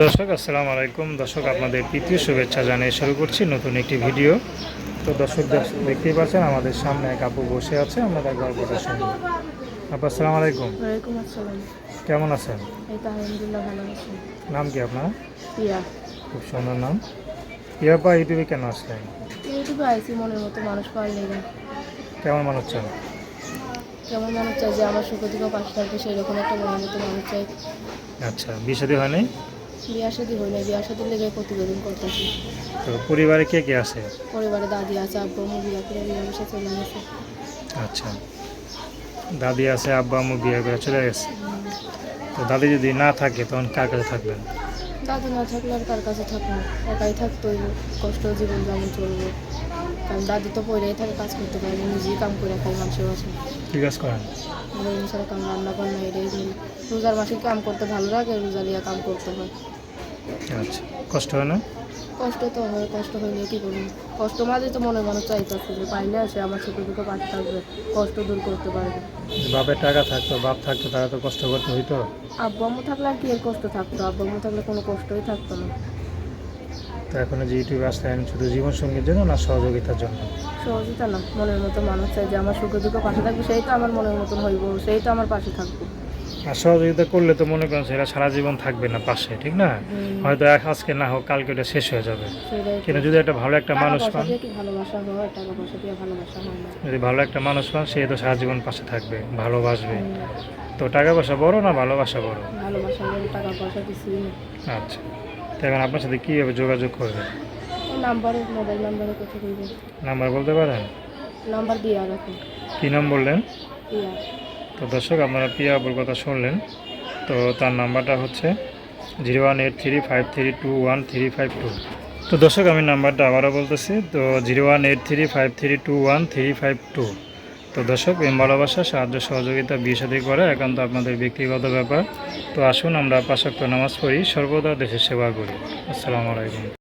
দর্শক আসসালামু আলাইকুম। দর্শক আপনাদের তৃতীয় শুভেচ্ছা জানিয়ে শুরু করছি নতুন একটি ভিডিও। তো দর্শক দেখ- দেখতেই পাচ্ছেন আমাদের সামনে এক আপু বসে আছে আমরা তার গল্পটা শুনব। আপু আসসালামু আলাইকুম। কেমন আছেন? নাম কি আপনার? খুব সুন্দর নাম। ইয়াপা ইউটিউবে কেন আসলেন? ইউটিউবে আইসি মনের মতো মানুষ পাওয়ার লেগে। কেমন মানুষ চান? মানুষ চাই যে আমার সুখ পাশে থাকবে সেই রকম একটা মনের মতো মানুষ চাই। আচ্ছা বিষাদি হয়নি? বিয়ার সাথে হই না বিয়ার সাথে লেগে প্রতিবেদন করতেছি। তো পরিবারে কে কে আছে? পরিবারে দাদি আছে আব্বু মুরগিরা করে বিয়ে বসে চলে গেছে। আচ্ছা। দাদি আছে আব্বা আম্মু বিয়ে করে চলে গেছে। তো দাদি যদি না থাকে তখন কার কাছে থাকবেন? দাদি না থাকলে আর কার কাছে থাকব? একাই থাকতো কষ্ট জীবন যেমন চলবো। কারণ দাদি তো পয়লাই থাকে কাজ করতে পারে নিজেই কাম করে খাই মানুষের বাসে কি কাজ করেন? আমরা কাম রান্না বান্না এটাই রোজার মাসে কাম করতে ভালো লাগে রোজারিয়া কাম করতে হয়। আচ্ছা কষ্ট হয় না? কষ্ট তো হয় কষ্ট হইলে কি করব? কষ্ট মাঝে তো মনে মনে চাইতেছে যে পাইলে আছে আমার সুখে দুঃখে পাশে থাকবে কষ্ট দূর করতে পারবে। বাপের টাকা থাকতো বাপ থাকতো তারা তো কষ্ট করতে হইতো। আব্বু আম্মু থাকলে আর কি এর কষ্ট থাকতো? আব্বু আম্মু থাকলে কোনো কষ্টই থাকতো না। তো এখন যে ইউটিউবে আসলেন শুধু জীবন সঙ্গীর জন্য না সহযোগিতার জন্য? সহজতা না মনের মতো মানুষ চাই যে আমার সুখে দুঃখে পাশে থাকবে সেই তো আমার মনের মতন হইব সেই তো আমার পাশে থাকবে। আর সহযোগিতা করলে তো মনে করেন সেটা সারা জীবন থাকবে না পাশে ঠিক না? হয়তো এক আজকে না হোক কালকে ওটা শেষ হয়ে যাবে। কিন্তু যদি একটা ভালো একটা মানুষ পান যদি ভালো একটা মানুষ পান সে তো সারা জীবন পাশে থাকবে ভালোবাসবে। তো টাকা পয়সা বড় না ভালোবাসা বড়? আচ্ছা। তো এখন আপনার সাথে কীভাবে যোগাযোগ করবে নাম্বারে বলতে পারেন? নাম্বার দিয়ে কী নাম বললেন? তো দর্শক, আপনারা পিয়া আপুর কথা শুনলেন। তো তার নাম্বারটা হচ্ছে zero one eight three five three two one three five two. তো দর্শক, আমি নাম্বারটা আবারও বলতেছি, তো zero one eight three five three two one three five two. তো দর্শক, প্রেম, ভালোবাসা, সাহায্য, সহযোগিতা, বিয়ে সাথে করে একান্ত আপনাদের ব্যক্তিগত ব্যাপার। তো আসুন, আমরা পাশাক্ত নামাজ পড়ি, সর্বদা দেশের সেবা করি। আসসালামু আলাইকুম।